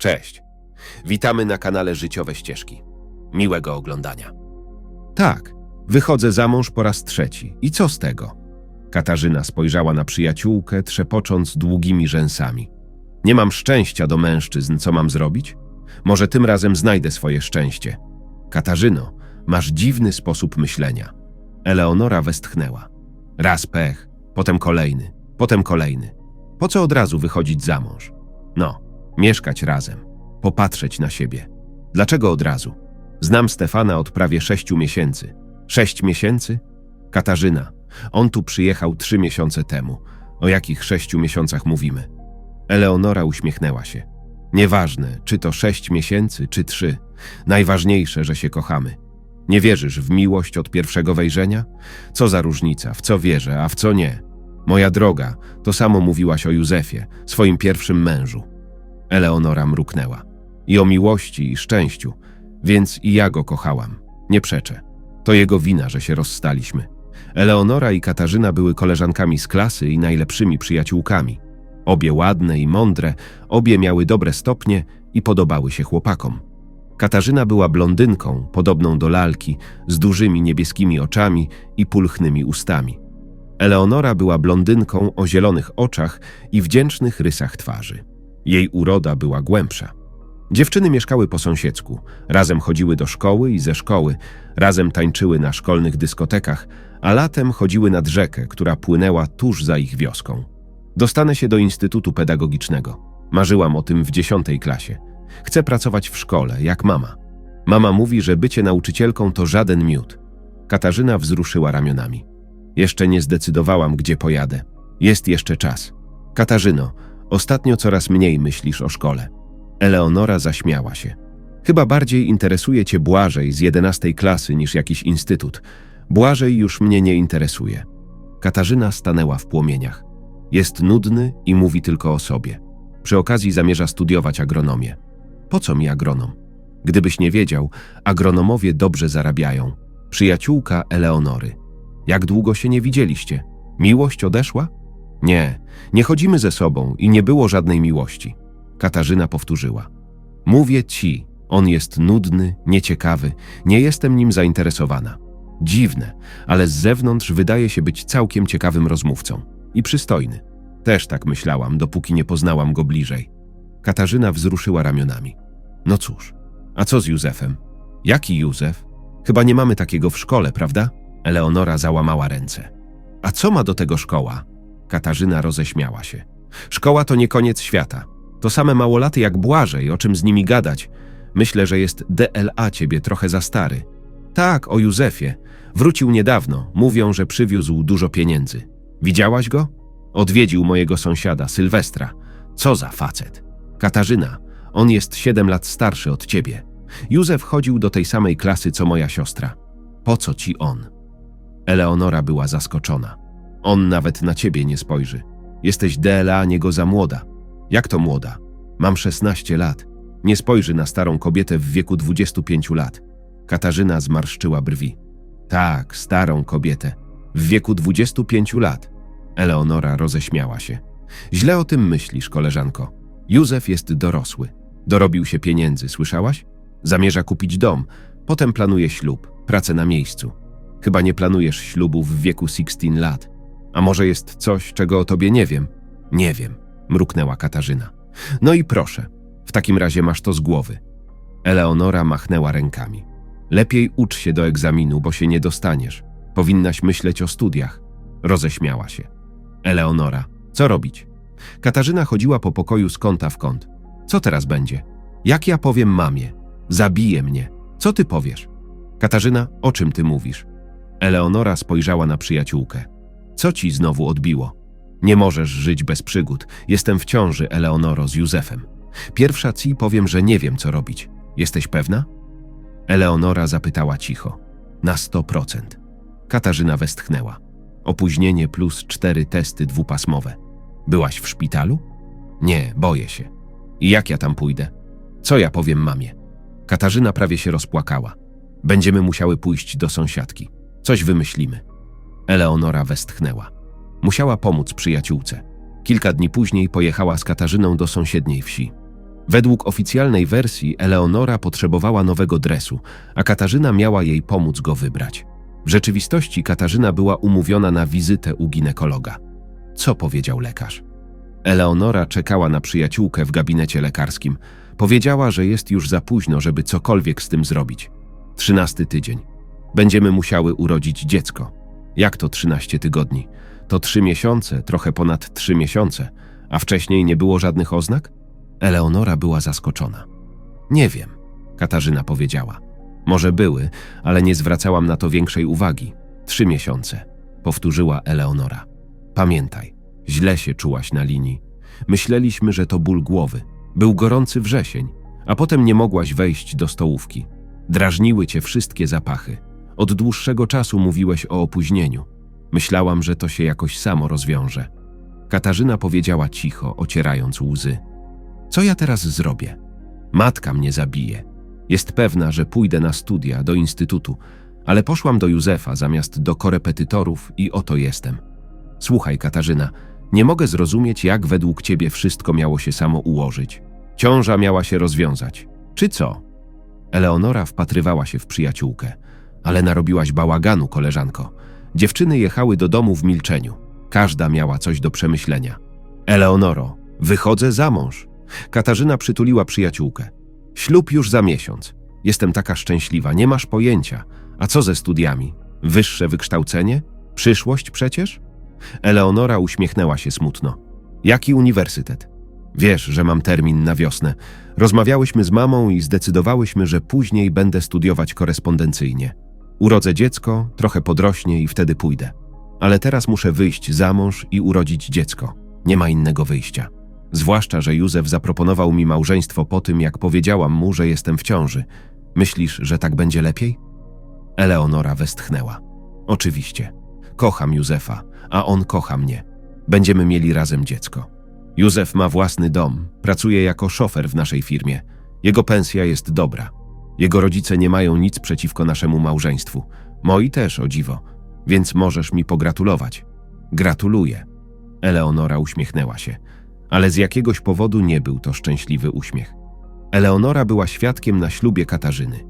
Cześć. Witamy na kanale Życiowe Ścieżki. Miłego oglądania. Tak, wychodzę za mąż po raz trzeci. I co z tego? Katarzyna spojrzała na przyjaciółkę, trzepocząc długimi rzęsami. Nie mam szczęścia do mężczyzn, co mam zrobić? Może tym razem znajdę swoje szczęście. Katarzyno, masz dziwny sposób myślenia. Eleonora westchnęła. Raz pech, potem kolejny, potem kolejny. Po co od razu wychodzić za mąż? No, mieszkać razem, popatrzeć na siebie. Dlaczego od razu? Znam Stefana od prawie sześciu miesięcy. Sześć miesięcy? Katarzyna, on tu przyjechał trzy miesiące temu. O jakich sześciu miesiącach mówimy? Eleonora uśmiechnęła się. Nieważne, czy to sześć miesięcy, czy trzy. Najważniejsze, że się kochamy. Nie wierzysz w miłość od pierwszego wejrzenia? Co za różnica, w co wierzę, a w co nie? Moja droga, to samo mówiłaś o Józefie, swoim pierwszym mężu. Eleonora mruknęła. I o miłości i szczęściu, więc i ja go kochałam. Nie przeczę. To jego wina, że się rozstaliśmy. Eleonora i Katarzyna były koleżankami z klasy i najlepszymi przyjaciółkami. Obie ładne i mądre, obie miały dobre stopnie i podobały się chłopakom. Katarzyna była blondynką, podobną do lalki, z dużymi niebieskimi oczami i pulchnymi ustami. Eleonora była blondynką o zielonych oczach i wdzięcznych rysach twarzy. Jej uroda była głębsza. Dziewczyny mieszkały po sąsiedzku, razem chodziły do szkoły i ze szkoły, razem tańczyły na szkolnych dyskotekach, a latem chodziły nad rzekę, która płynęła tuż za ich wioską. Dostanę się do Instytutu Pedagogicznego. Marzyłam o tym w dziesiątej klasie. Chcę pracować w szkole, jak mama. Mama mówi, że bycie nauczycielką to żaden miód. Katarzyna wzruszyła ramionami. Jeszcze nie zdecydowałam, gdzie pojadę. Jest jeszcze czas. Katarzyno, ostatnio coraz mniej myślisz o szkole. Eleonora zaśmiała się. Chyba bardziej interesuje cię Błażej z jedenastej klasy niż jakiś instytut. Błażej już mnie nie interesuje. Katarzyna stanęła w płomieniach. Jest nudny i mówi tylko o sobie. Przy okazji zamierza studiować agronomię. Po co mi agronom? Gdybyś nie wiedział, agronomowie dobrze zarabiają. Przyjaciółka Eleonory. Jak długo się nie widzieliście? Miłość odeszła? Nie, nie chodzimy ze sobą i nie było żadnej miłości. Katarzyna powtórzyła. Mówię ci, on jest nudny, nieciekawy, nie jestem nim zainteresowana. Dziwne, ale z zewnątrz wydaje się być całkiem ciekawym rozmówcą. I przystojny. Też tak myślałam, dopóki nie poznałam go bliżej. Katarzyna wzruszyła ramionami. No cóż, a co z Józefem? Jaki Józef? Chyba nie mamy takiego w szkole, prawda? Eleonora załamała ręce. A co ma do tego szkoła? Katarzyna roześmiała się. Szkoła to nie koniec świata. To same małolaty jak Błażej, o czym z nimi gadać. Myślę, że jest DLA ciebie trochę za stary. Tak, o Józefie. Wrócił niedawno. Mówią, że przywiózł dużo pieniędzy. Widziałaś go? Odwiedził mojego sąsiada, Sylwestra. Co za facet. Katarzyna, on jest siedem lat starszy od ciebie. Józef chodził do tej samej klasy co moja siostra. Po co ci on? Eleonora była zaskoczona. On nawet na ciebie nie spojrzy. Jesteś DLA niego za młoda. Jak to młoda? Mam 16 lat. Nie spojrzy na starą kobietę w wieku 25 lat. Katarzyna zmarszczyła brwi. Tak, starą kobietę. W wieku 25 lat. Eleonora roześmiała się. Źle o tym myślisz, koleżanko. Józef jest dorosły. Dorobił się pieniędzy, słyszałaś? Zamierza kupić dom. Potem planuje ślub, pracę na miejscu. Chyba nie planujesz ślubu w wieku 16 lat. A może jest coś, czego o tobie nie wiem? Nie wiem, mruknęła Katarzyna. No i proszę, w takim razie masz to z głowy. Eleonora machnęła rękami. Lepiej ucz się do egzaminu, bo się nie dostaniesz. Powinnaś myśleć o studiach. Roześmiała się. Eleonora, co robić? Katarzyna chodziła po pokoju z kąta w kąt. Co teraz będzie? Jak ja powiem mamie? Zabije mnie. Co ty powiesz? Katarzyna, o czym ty mówisz? Eleonora spojrzała na przyjaciółkę. Co ci znowu odbiło? Nie możesz żyć bez przygód. Jestem w ciąży, Eleonoro, z Józefem. Pierwsza ci powiem, że nie wiem, co robić. Jesteś pewna? Eleonora zapytała cicho. Na sto procent. Katarzyna westchnęła. Opóźnienie plus cztery testy dwupasmowe. Byłaś w szpitalu? Nie, boję się. I jak ja tam pójdę? Co ja powiem mamie? Katarzyna prawie się rozpłakała. Będziemy musiały pójść do sąsiadki. Coś wymyślimy. Eleonora westchnęła. Musiała pomóc przyjaciółce. Kilka dni później pojechała z Katarzyną do sąsiedniej wsi. Według oficjalnej wersji Eleonora potrzebowała nowego dresu, a Katarzyna miała jej pomóc go wybrać. W rzeczywistości Katarzyna była umówiona na wizytę u ginekologa. Co powiedział lekarz? Eleonora czekała na przyjaciółkę w gabinecie lekarskim. Powiedziała, że jest już za późno, żeby cokolwiek z tym zrobić. Trzynasty tydzień. Będziemy musiały urodzić dziecko. Jak to 13 tygodni? To trzy miesiące, trochę ponad trzy miesiące, a wcześniej nie było żadnych oznak? Eleonora była zaskoczona. Nie wiem, Katarzyna powiedziała. Może były, ale nie zwracałam na to większej uwagi. Trzy miesiące, powtórzyła Eleonora. Pamiętaj, źle się czułaś na linii. Myśleliśmy, że to ból głowy. Był gorący wrzesień, a potem nie mogłaś wejść do stołówki. Drażniły cię wszystkie zapachy. Od dłuższego czasu mówiłeś o opóźnieniu. Myślałam, że to się jakoś samo rozwiąże. Katarzyna powiedziała cicho, ocierając łzy. Co ja teraz zrobię? Matka mnie zabije. Jest pewna, że pójdę na studia do instytutu, ale poszłam do Józefa zamiast do korepetytorów i oto jestem. Słuchaj, Katarzyna, nie mogę zrozumieć, jak według ciebie wszystko miało się samo ułożyć. Ciąża miała się rozwiązać. Czy co? Eleonora wpatrywała się w przyjaciółkę. Ale narobiłaś bałaganu, koleżanko. Dziewczyny jechały do domu w milczeniu. Każda miała coś do przemyślenia. Eleonoro, wychodzę za mąż. Katarzyna przytuliła przyjaciółkę. Ślub już za miesiąc. Jestem taka szczęśliwa, nie masz pojęcia. A co ze studiami? Wyższe wykształcenie? Przyszłość przecież? Eleonora uśmiechnęła się smutno. Jaki uniwersytet? Wiesz, że mam termin na wiosnę. Rozmawiałyśmy z mamą i zdecydowałyśmy, że później będę studiować korespondencyjnie. Urodzę dziecko, trochę podrośnie i wtedy pójdę. Ale teraz muszę wyjść za mąż i urodzić dziecko. Nie ma innego wyjścia. Zwłaszcza, że Józef zaproponował mi małżeństwo po tym, jak powiedziałam mu, że jestem w ciąży. Myślisz, że tak będzie lepiej? Eleonora westchnęła. Oczywiście. Kocham Józefa, a on kocha mnie. Będziemy mieli razem dziecko. Józef ma własny dom, pracuje jako szofer w naszej firmie. Jego pensja jest dobra. Jego rodzice nie mają nic przeciwko naszemu małżeństwu. Moi też, o dziwo. Więc możesz mi pogratulować. Gratuluję. Eleonora uśmiechnęła się, ale z jakiegoś powodu nie był to szczęśliwy uśmiech. Eleonora była świadkiem na ślubie Katarzyny.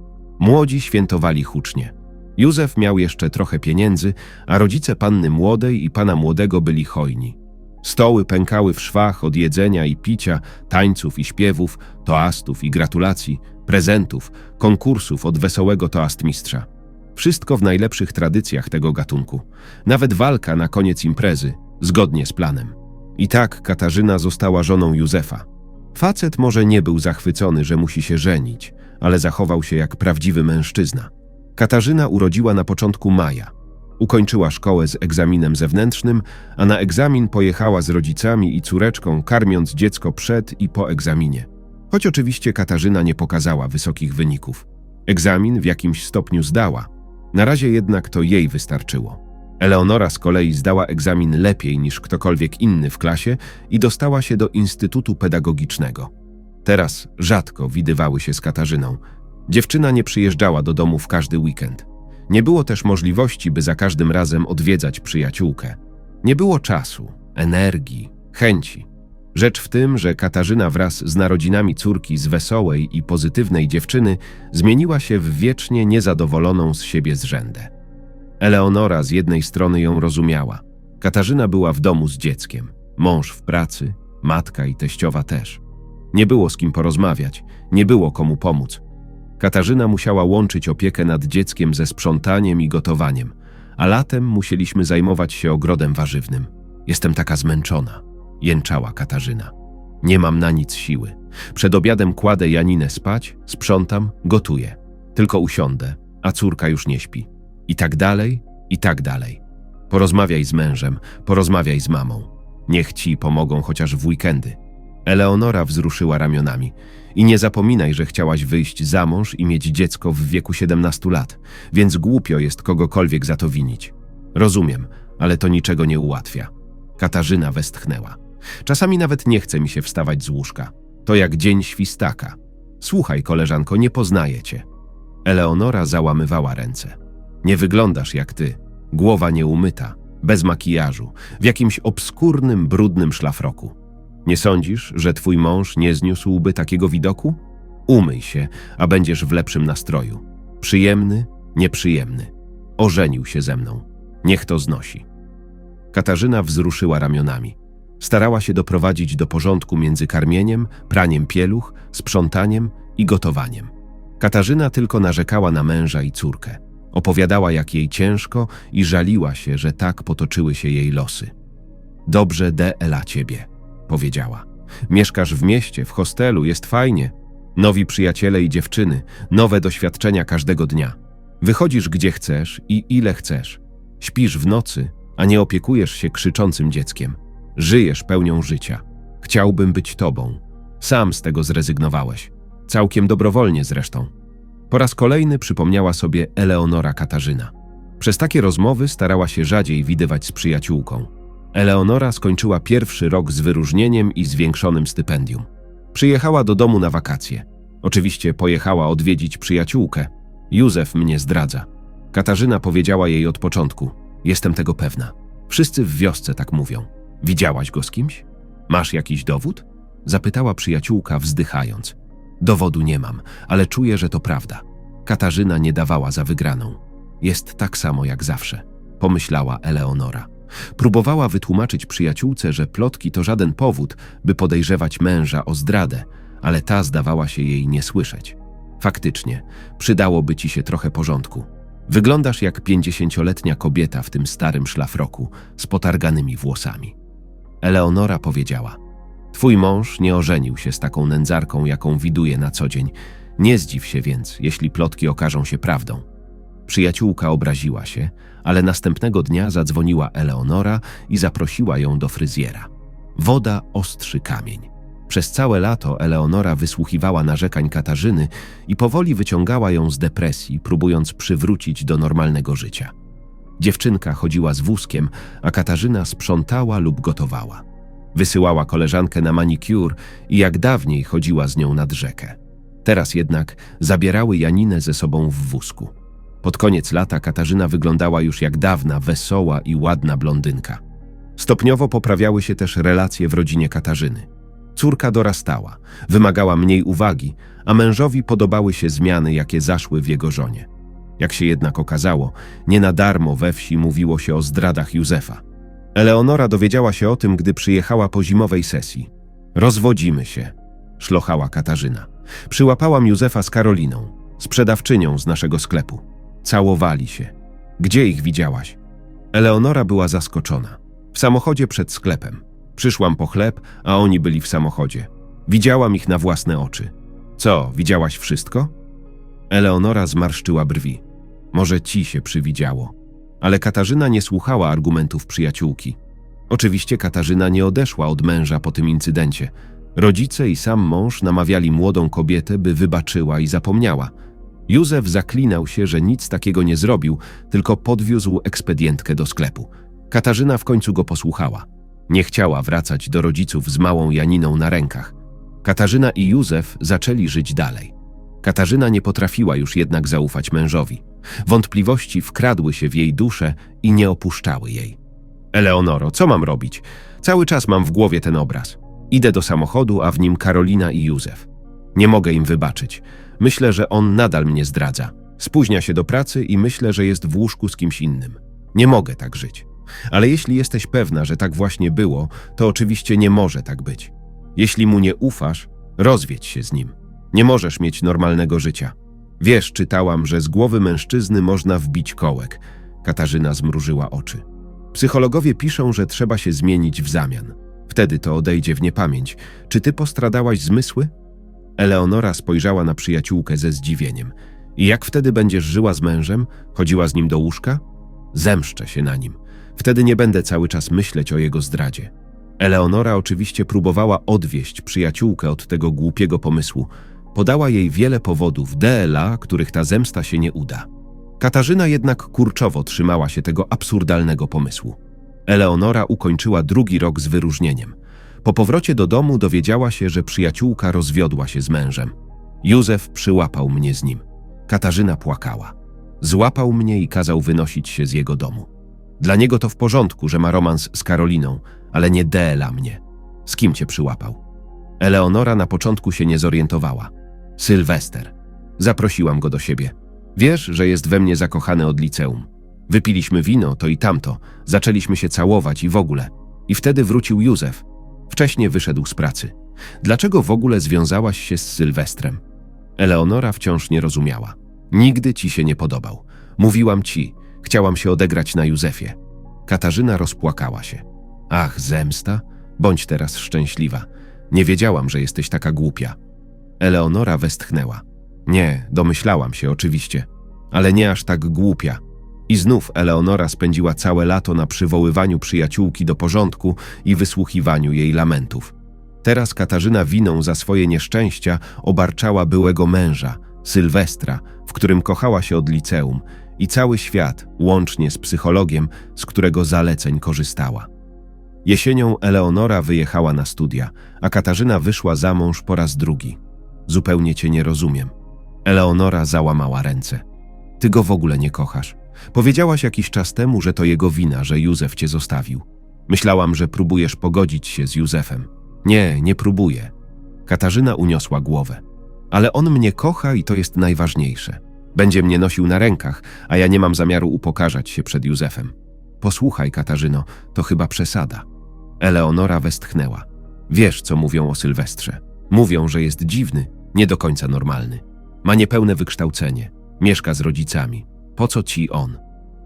Młodzi świętowali hucznie. Józef miał jeszcze trochę pieniędzy, a rodzice panny młodej i pana młodego byli hojni. Stoły pękały w szwach od jedzenia i picia, tańców i śpiewów, toastów i gratulacji, prezentów, konkursów od wesołego toastmistrza. Wszystko w najlepszych tradycjach tego gatunku. Nawet walka na koniec imprezy, zgodnie z planem. I tak Katarzyna została żoną Józefa. Facet może nie był zachwycony, że musi się żenić, ale zachował się jak prawdziwy mężczyzna. Katarzyna urodziła na początku maja. Ukończyła szkołę z egzaminem zewnętrznym, a na egzamin pojechała z rodzicami i córeczką, karmiąc dziecko przed i po egzaminie. Choć oczywiście Katarzyna nie pokazała wysokich wyników. Egzamin w jakimś stopniu zdała. Na razie jednak to jej wystarczyło. Eleonora z kolei zdała egzamin lepiej niż ktokolwiek inny w klasie i dostała się do Instytutu Pedagogicznego. Teraz rzadko widywały się z Katarzyną. Dziewczyna nie przyjeżdżała do domu w każdy weekend. Nie było też możliwości, by za każdym razem odwiedzać przyjaciółkę. Nie było czasu, energii, chęci. Rzecz w tym, że Katarzyna wraz z narodzinami córki z wesołej i pozytywnej dziewczyny zmieniła się w wiecznie niezadowoloną z siebie zrzędę. Eleonora z jednej strony ją rozumiała. Katarzyna była w domu z dzieckiem, mąż w pracy, matka i teściowa też. Nie było z kim porozmawiać, nie było komu pomóc. Katarzyna musiała łączyć opiekę nad dzieckiem ze sprzątaniem i gotowaniem, a latem musieliśmy zajmować się ogrodem warzywnym. Jestem taka zmęczona, jęczała Katarzyna. Nie mam na nic siły. Przed obiadem kładę Janinę spać, sprzątam, gotuję. Tylko usiądę, a córka już nie śpi. I tak dalej, i tak dalej. Porozmawiaj z mężem, porozmawiaj z mamą. Niech ci pomogą chociaż w weekendy. Eleonora wzruszyła ramionami. I nie zapominaj, że chciałaś wyjść za mąż i mieć dziecko w wieku 17 lat, więc głupio jest kogokolwiek za to winić. Rozumiem, ale to niczego nie ułatwia. Katarzyna westchnęła. Czasami nawet nie chce mi się wstawać z łóżka. To jak dzień świstaka. Słuchaj, koleżanko, nie poznaję cię. Eleonora załamywała ręce. Nie wyglądasz jak ty. Głowa nieumyta, bez makijażu, w jakimś obskurnym, brudnym szlafroku. Nie sądzisz, że twój mąż nie zniósłby takiego widoku? Umyj się, a będziesz w lepszym nastroju. Przyjemny, nieprzyjemny. Ożenił się ze mną. Niech to znosi. Katarzyna wzruszyła ramionami. Starała się doprowadzić do porządku między karmieniem, praniem pieluch, sprzątaniem i gotowaniem. Katarzyna tylko narzekała na męża i córkę. Opowiadała, jak jej ciężko i żaliła się, że tak potoczyły się jej losy. Dobrze de Ela ciebie, powiedziała. Mieszkasz w mieście, w hostelu, jest fajnie. Nowi przyjaciele i dziewczyny, nowe doświadczenia każdego dnia. Wychodzisz gdzie chcesz i ile chcesz. Śpisz w nocy, a nie opiekujesz się krzyczącym dzieckiem. Żyjesz pełnią życia. Chciałbym być tobą. Sam z tego zrezygnowałeś. Całkiem dobrowolnie zresztą. Po raz kolejny przypomniała sobie Eleonora Katarzyna. Przez takie rozmowy starała się rzadziej widywać z przyjaciółką. Eleonora skończyła pierwszy rok z wyróżnieniem i zwiększonym stypendium. Przyjechała do domu na wakacje. Oczywiście pojechała odwiedzić przyjaciółkę. Józef mnie zdradza. Katarzyna powiedziała jej od początku: Jestem tego pewna. Wszyscy w wiosce tak mówią. Widziałaś go z kimś? Masz jakiś dowód? Zapytała przyjaciółka, wzdychając. Dowodu nie mam, ale czuję, że to prawda. Katarzyna nie dawała za wygraną. Jest tak samo jak zawsze, pomyślała Eleonora. Próbowała wytłumaczyć przyjaciółce, że plotki to żaden powód, by podejrzewać męża o zdradę, ale ta zdawała się jej nie słyszeć. Faktycznie, przydałoby ci się trochę porządku. Wyglądasz jak pięćdziesięcioletnia kobieta w tym starym szlafroku z potarganymi włosami. Eleonora powiedziała: Twój mąż nie ożenił się z taką nędzarką, jaką widuje na co dzień. Nie zdziw się więc, jeśli plotki okażą się prawdą. Przyjaciółka obraziła się, ale następnego dnia zadzwoniła Eleonora i zaprosiła ją do fryzjera. Woda ostrzy kamień. Przez całe lato Eleonora wysłuchiwała narzekań Katarzyny i powoli wyciągała ją z depresji, próbując przywrócić do normalnego życia. Dziewczynka chodziła z wózkiem, a Katarzyna sprzątała lub gotowała. Wysyłała koleżankę na manicure i jak dawniej chodziła z nią nad rzekę. Teraz jednak zabierały Janinę ze sobą w wózku. Pod koniec lata Katarzyna wyglądała już jak dawna wesoła i ładna blondynka. Stopniowo poprawiały się też relacje w rodzinie Katarzyny. Córka dorastała, wymagała mniej uwagi, a mężowi podobały się zmiany, jakie zaszły w jego żonie. Jak się jednak okazało, nie na darmo we wsi mówiło się o zdradach Józefa. Eleonora dowiedziała się o tym, gdy przyjechała po zimowej sesji. Rozwodzimy się, szlochała Katarzyna. Przyłapałam Józefa z Karoliną, sprzedawczynią z naszego sklepu. Całowali się. Gdzie ich widziałaś? Eleonora była zaskoczona. W samochodzie przed sklepem. Przyszłam po chleb, a oni byli w samochodzie. Widziałam ich na własne oczy. Co, widziałaś wszystko? Eleonora zmarszczyła brwi. Może ci się przywidziało. Ale Katarzyna nie słuchała argumentów przyjaciółki. Oczywiście Katarzyna nie odeszła od męża po tym incydencie. Rodzice i sam mąż namawiali młodą kobietę, by wybaczyła i zapomniała. Józef zaklinał się, że nic takiego nie zrobił, tylko podwiózł ekspedientkę do sklepu. Katarzyna w końcu go posłuchała. Nie chciała wracać do rodziców z małą Janiną na rękach. Katarzyna i Józef zaczęli żyć dalej. Katarzyna nie potrafiła już jednak zaufać mężowi. Wątpliwości wkradły się w jej duszę i nie opuszczały jej. Eleonoro, co mam robić? Cały czas mam w głowie ten obraz. Idę do samochodu, a w nim Karolina i Józef. Nie mogę im wybaczyć. Myślę, że on nadal mnie zdradza. Spóźnia się do pracy i myślę, że jest w łóżku z kimś innym. Nie mogę tak żyć. Ale jeśli jesteś pewna, że tak właśnie było, to oczywiście nie może tak być. Jeśli mu nie ufasz, rozwiedź się z nim. Nie możesz mieć normalnego życia. Wiesz, czytałam, że z głowy mężczyzny można wbić kołek. Katarzyna zmrużyła oczy. Psychologowie piszą, że trzeba się zmienić w zamian. Wtedy to odejdzie w niepamięć. Czy ty postradałaś zmysły? Eleonora spojrzała na przyjaciółkę ze zdziwieniem. I jak wtedy będziesz żyła z mężem? Chodziła z nim do łóżka? Zemszczę się na nim. Wtedy nie będę cały czas myśleć o jego zdradzie. Eleonora oczywiście próbowała odwieść przyjaciółkę od tego głupiego pomysłu. Podała jej wiele powodów DLA, których ta zemsta się nie uda. Katarzyna jednak kurczowo trzymała się tego absurdalnego pomysłu. Eleonora ukończyła drugi rok z wyróżnieniem. Po powrocie do domu dowiedziała się, że przyjaciółka rozwiodła się z mężem. Józef przyłapał mnie z nim. Katarzyna płakała. Złapał mnie i kazał wynosić się z jego domu. Dla niego to w porządku, że ma romans z Karoliną, ale nie DLA mnie. Z kim cię przyłapał? Eleonora na początku się nie zorientowała. Sylwester. Zaprosiłam go do siebie. Wiesz, że jest we mnie zakochany od liceum. Wypiliśmy wino, to i tamto, zaczęliśmy się całować i w ogóle. I wtedy wrócił Józef. Wcześniej wyszedł z pracy. Dlaczego w ogóle związałaś się z Sylwestrem? Eleonora wciąż nie rozumiała. Nigdy ci się nie podobał. Mówiłam ci, chciałam się odegrać na Józefie. Katarzyna rozpłakała się. Ach, zemsta? Bądź teraz szczęśliwa. Nie wiedziałam, że jesteś taka głupia. Eleonora westchnęła. Nie, domyślałam się oczywiście, ale nie aż tak głupia. I znów Eleonora spędziła całe lato na przywoływaniu przyjaciółki do porządku i wysłuchiwaniu jej lamentów. Teraz Katarzyna winą za swoje nieszczęścia obarczała byłego męża, Sylwestra, w którym kochała się od liceum i cały świat, łącznie z psychologiem, z którego zaleceń korzystała. Jesienią Eleonora wyjechała na studia, a Katarzyna wyszła za mąż po raz drugi. Zupełnie cię nie rozumiem. Eleonora załamała ręce. Ty go w ogóle nie kochasz. Powiedziałaś jakiś czas temu, że to jego wina, że Józef cię zostawił. Myślałam, że próbujesz pogodzić się z Józefem. Nie, nie próbuję. Katarzyna uniosła głowę. Ale on mnie kocha i to jest najważniejsze. Będzie mnie nosił na rękach, a ja nie mam zamiaru upokarzać się przed Józefem. Posłuchaj, Katarzyno, to chyba przesada. Eleonora westchnęła. Wiesz, co mówią o Sylwestrze. Mówią, że jest dziwny, nie do końca normalny. Ma niepełne wykształcenie, mieszka z rodzicami. Po co ci on?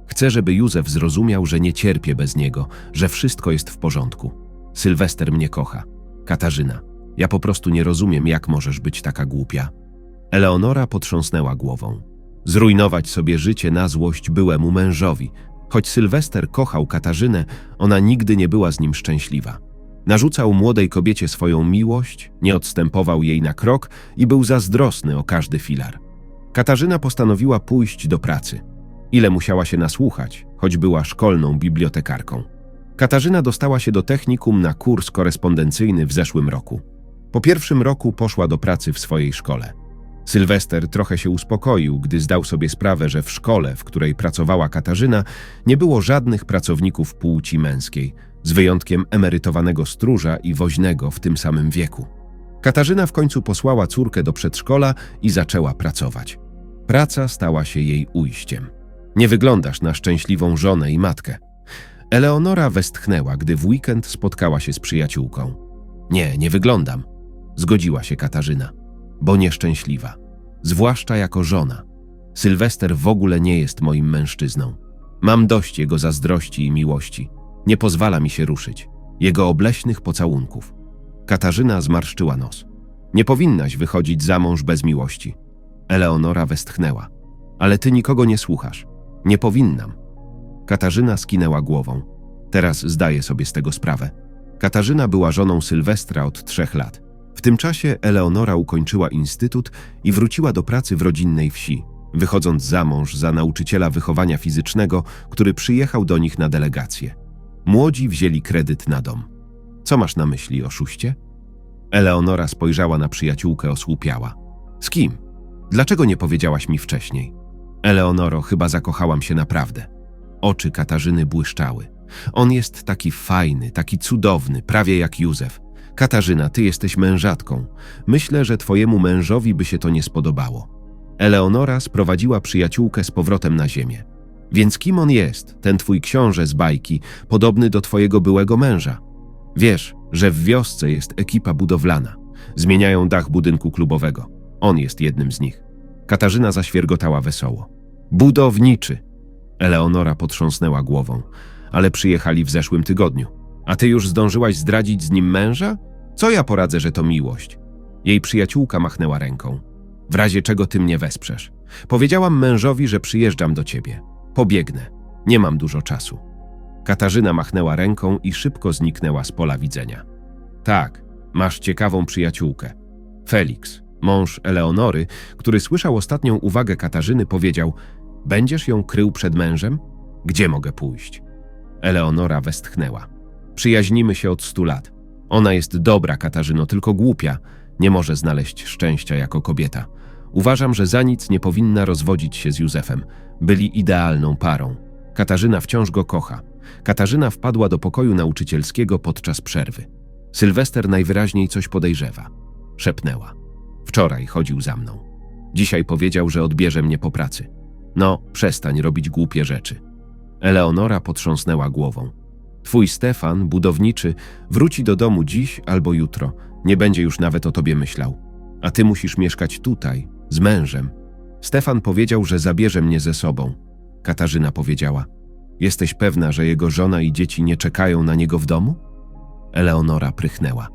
Chcę, żeby Józef zrozumiał, że nie cierpię bez niego, że wszystko jest w porządku. Sylwester mnie kocha. Katarzyna, ja po prostu nie rozumiem, jak możesz być taka głupia. Eleonora potrząsnęła głową. Zrujnować sobie życie na złość byłemu mężowi. Choć Sylwester kochał Katarzynę, ona nigdy nie była z nim szczęśliwa. Narzucał młodej kobiecie swoją miłość, nie odstępował jej na krok i był zazdrosny o każdy filar. Katarzyna postanowiła pójść do pracy. Ile musiała się nasłuchać, choć była szkolną bibliotekarką. Katarzyna dostała się do technikum na kurs korespondencyjny w zeszłym roku. Po pierwszym roku poszła do pracy w swojej szkole. Sylwester trochę się uspokoił, gdy zdał sobie sprawę, że w szkole, w której pracowała Katarzyna, nie było żadnych pracowników płci męskiej, z wyjątkiem emerytowanego stróża i woźnego w tym samym wieku. Katarzyna w końcu posłała córkę do przedszkola i zaczęła pracować. Praca stała się jej ujściem. Nie wyglądasz na szczęśliwą żonę i matkę. Eleonora westchnęła, gdy w weekend spotkała się z przyjaciółką. Nie, nie wyglądam, zgodziła się Katarzyna, bo nieszczęśliwa, zwłaszcza jako żona. Sylwester w ogóle nie jest moim mężczyzną. Mam dość jego zazdrości i miłości. Nie pozwala mi się ruszyć. Jego obleśnych pocałunków. Katarzyna zmarszczyła nos. Nie powinnaś wychodzić za mąż bez miłości. Eleonora westchnęła. Ale ty nikogo nie słuchasz. Nie powinnam. Katarzyna skinęła głową. Teraz zdaję sobie z tego sprawę. Katarzyna była żoną Sylwestra od trzech lat. W tym czasie Eleonora ukończyła instytut i wróciła do pracy w rodzinnej wsi, wychodząc za mąż za nauczyciela wychowania fizycznego, który przyjechał do nich na delegację. Młodzi wzięli kredyt na dom. Co masz na myśli, oszuście? Eleonora spojrzała na przyjaciółkę osłupiała. Z kim? Dlaczego nie powiedziałaś mi wcześniej? Eleonoro, chyba zakochałam się naprawdę. Oczy Katarzyny błyszczały. On jest taki fajny, taki cudowny, prawie jak Józef. Katarzyna, ty jesteś mężatką. Myślę, że twojemu mężowi by się to nie spodobało. Eleonora sprowadziła przyjaciółkę z powrotem na ziemię. Więc kim on jest, ten twój książę z bajki, podobny do twojego byłego męża? Wiesz, że w wiosce jest ekipa budowlana. Zmieniają dach budynku klubowego. On jest jednym z nich. Katarzyna zaświergotała wesoło. Budowniczy! Eleonora potrząsnęła głową. Ale przyjechali w zeszłym tygodniu. A ty już zdążyłaś zdradzić z nim męża? Co ja poradzę, że to miłość? Jej przyjaciółka machnęła ręką. W razie czego ty mnie wesprzesz. Powiedziałam mężowi, że przyjeżdżam do ciebie. Pobiegnę. Nie mam dużo czasu. Katarzyna machnęła ręką i szybko zniknęła z pola widzenia. Tak, masz ciekawą przyjaciółkę. Felix, mąż Eleonory, który słyszał ostatnią uwagę Katarzyny, powiedział: Będziesz ją krył przed mężem? Gdzie mogę pójść? Eleonora westchnęła. Przyjaźnimy się od stu lat. Ona jest dobra, Katarzyno, tylko głupia. Nie może znaleźć szczęścia jako kobieta. Uważam, że za nic nie powinna rozwodzić się z Józefem. Byli idealną parą. Katarzyna wciąż go kocha. Katarzyna wpadła do pokoju nauczycielskiego podczas przerwy. Sylwester najwyraźniej coś podejrzewa. Szepnęła. Wczoraj chodził za mną. Dzisiaj powiedział, że odbierze mnie po pracy. No, przestań robić głupie rzeczy. Eleonora potrząsnęła głową. Twój Stefan, budowniczy, wróci do domu dziś albo jutro. Nie będzie już nawet o tobie myślał. A ty musisz mieszkać tutaj, z mężem. Stefan powiedział, że zabierze mnie ze sobą. Katarzyna powiedziała. Jesteś pewna, że jego żona i dzieci nie czekają na niego w domu? Eleonora prychnęła.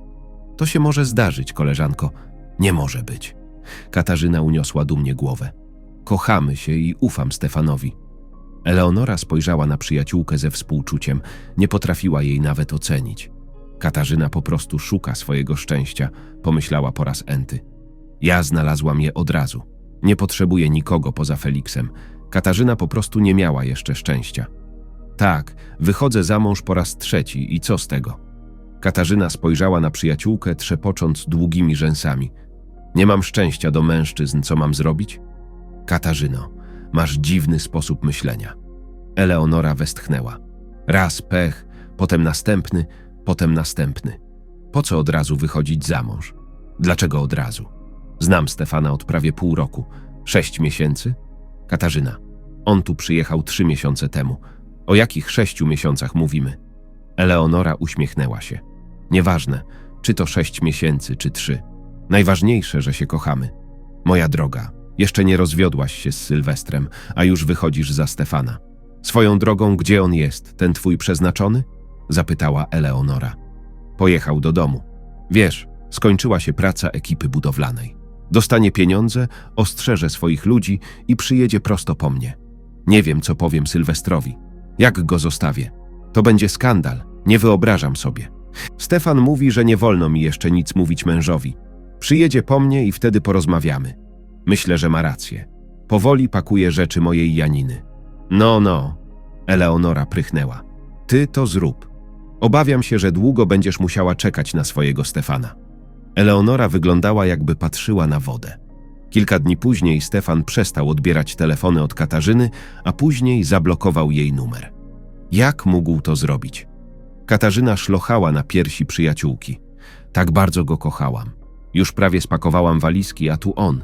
To się może zdarzyć, koleżanko. Nie może być. Katarzyna uniosła dumnie głowę. Kochamy się i ufam Stefanowi. Eleonora spojrzała na przyjaciółkę ze współczuciem, nie potrafiła jej nawet ocenić. Katarzyna po prostu szuka swojego szczęścia, pomyślała po raz enty. Ja znalazłam je od razu. Nie potrzebuję nikogo poza Feliksem. Katarzyna po prostu nie miała jeszcze szczęścia. Tak, wychodzę za mąż po raz trzeci i co z tego? Katarzyna spojrzała na przyjaciółkę, trzepocząc długimi rzęsami. Nie mam szczęścia do mężczyzn, co mam zrobić? Katarzyno, masz dziwny sposób myślenia. Eleonora westchnęła. Raz pech, potem następny, potem następny. Po co od razu wychodzić za mąż? Dlaczego od razu? Znam Stefana od prawie pół roku. Sześć miesięcy? Katarzyna, on tu przyjechał trzy miesiące temu. O jakich sześciu miesiącach mówimy? Eleonora uśmiechnęła się. Nieważne, czy to sześć miesięcy, czy trzy. Najważniejsze, że się kochamy. Moja droga, jeszcze nie rozwiodłaś się z Sylwestrem, a już wychodzisz za Stefana. Swoją drogą, gdzie on jest, ten twój przeznaczony? Zapytała Eleonora. Pojechał do domu. Wiesz, skończyła się praca ekipy budowlanej. Dostanie pieniądze, ostrzeże swoich ludzi i przyjedzie prosto po mnie. Nie wiem, co powiem Sylwestrowi. Jak go zostawię? To będzie skandal, nie wyobrażam sobie. Stefan mówi, że nie wolno mi jeszcze nic mówić mężowi. Przyjedzie po mnie i wtedy porozmawiamy. Myślę, że ma rację. Powoli pakuje rzeczy mojej Janiny. No, no. Eleonora prychnęła. Ty to zrób. Obawiam się, że długo będziesz musiała czekać na swojego Stefana. Eleonora wyglądała, jakby patrzyła na wodę. Kilka dni później Stefan przestał odbierać telefony od Katarzyny, a później zablokował jej numer. Jak mógł to zrobić? Katarzyna szlochała na piersi przyjaciółki. Tak bardzo go kochałam. Już prawie spakowałam walizki, a tu on.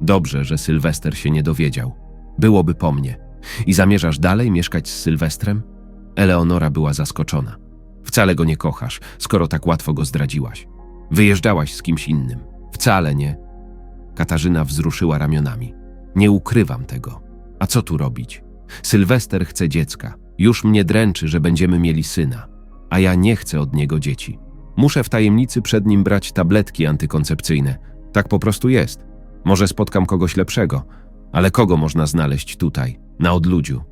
Dobrze, że Sylwester się nie dowiedział. Byłoby po mnie. I zamierzasz dalej mieszkać z Sylwestrem? Eleonora była zaskoczona. Wcale go nie kochasz, skoro tak łatwo go zdradziłaś. Wyjeżdżałaś z kimś innym. Wcale nie. Katarzyna wzruszyła ramionami. Nie ukrywam tego. A co tu robić? Sylwester chce dziecka. Już mnie dręczy, że będziemy mieli syna. A ja nie chcę od niego dzieci. Muszę w tajemnicy przed nim brać tabletki antykoncepcyjne. Tak po prostu jest. Może spotkam kogoś lepszego, ale kogo można znaleźć tutaj, na odludziu?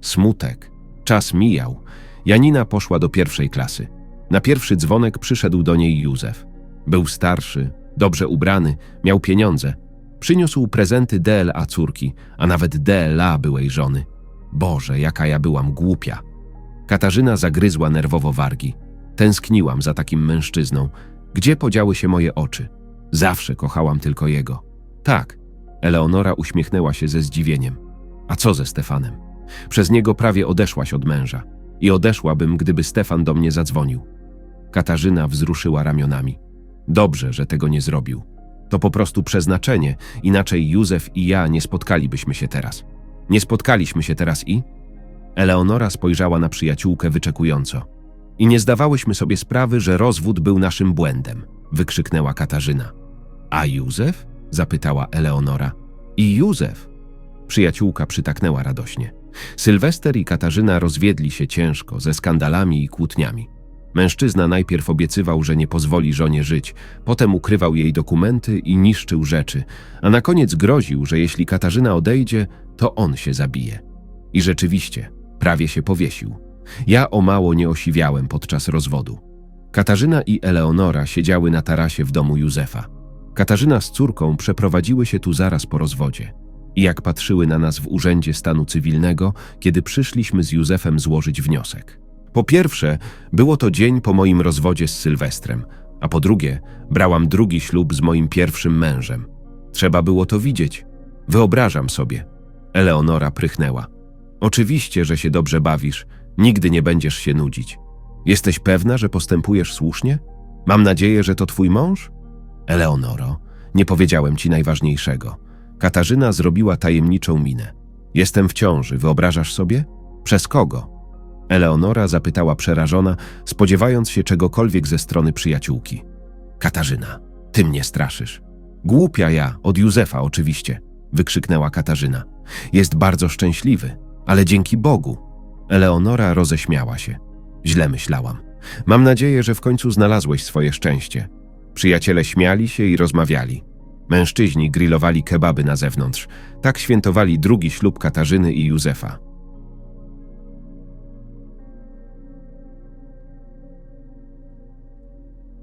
Smutek. Czas mijał. Janina poszła do pierwszej klasy. Na pierwszy dzwonek przyszedł do niej Józef. Był starszy, dobrze ubrany, miał pieniądze. Przyniósł prezenty DLA córki, a nawet DLA byłej żony. Boże, jaka ja byłam głupia. Katarzyna zagryzła nerwowo wargi. Tęskniłam za takim mężczyzną. Gdzie podziały się moje oczy? Zawsze kochałam tylko jego. Tak, Eleonora uśmiechnęła się ze zdziwieniem. A co ze Stefanem? Przez niego prawie odeszłaś od męża. I odeszłabym, gdyby Stefan do mnie zadzwonił. Katarzyna wzruszyła ramionami. Dobrze, że tego nie zrobił. To po prostu przeznaczenie, inaczej Józef i ja nie spotkalibyśmy się teraz. Nie spotkaliśmy się teraz i? Eleonora spojrzała na przyjaciółkę wyczekująco. I nie zdawałyśmy sobie sprawy, że rozwód był naszym błędem, wykrzyknęła Katarzyna. A Józef? zapytała Eleonora. I Józef? Przyjaciółka przytaknęła radośnie. Sylwester i Katarzyna rozwiedli się ciężko, ze skandalami i kłótniami. Mężczyzna najpierw obiecywał, że nie pozwoli żonie żyć, potem ukrywał jej dokumenty i niszczył rzeczy, a na koniec groził, że jeśli Katarzyna odejdzie, to on się zabije. I rzeczywiście, prawie się powiesił. Ja o mało nie osiwiałem podczas rozwodu. Katarzyna i Eleonora siedziały na tarasie w domu Józefa. Katarzyna z córką przeprowadziły się tu zaraz po rozwodzie. I jak patrzyły na nas w Urzędzie Stanu Cywilnego, kiedy przyszliśmy z Józefem złożyć wniosek. Po pierwsze, było to dzień po moim rozwodzie z Sylwestrem, a po drugie, brałam drugi ślub z moim pierwszym mężem. Trzeba było to widzieć. Wyobrażam sobie. Eleonora prychnęła. Oczywiście, że się dobrze bawisz, nigdy nie będziesz się nudzić. Jesteś pewna, że postępujesz słusznie? Mam nadzieję, że to twój mąż? Eleonoro, nie powiedziałem ci najważniejszego. Katarzyna zrobiła tajemniczą minę. Jestem w ciąży, wyobrażasz sobie? Przez kogo? Eleonora zapytała przerażona, spodziewając się czegokolwiek ze strony przyjaciółki. Katarzyna, ty mnie straszysz. Głupia ja, od Józefa oczywiście, wykrzyknęła Katarzyna. Jest bardzo szczęśliwy, ale dzięki Bogu. Eleonora roześmiała się. Źle myślałam. Mam nadzieję, że w końcu znalazłeś swoje szczęście. Przyjaciele śmiali się i rozmawiali. Mężczyźni grillowali kebaby na zewnątrz. Tak świętowali drugi ślub Katarzyny i Józefa.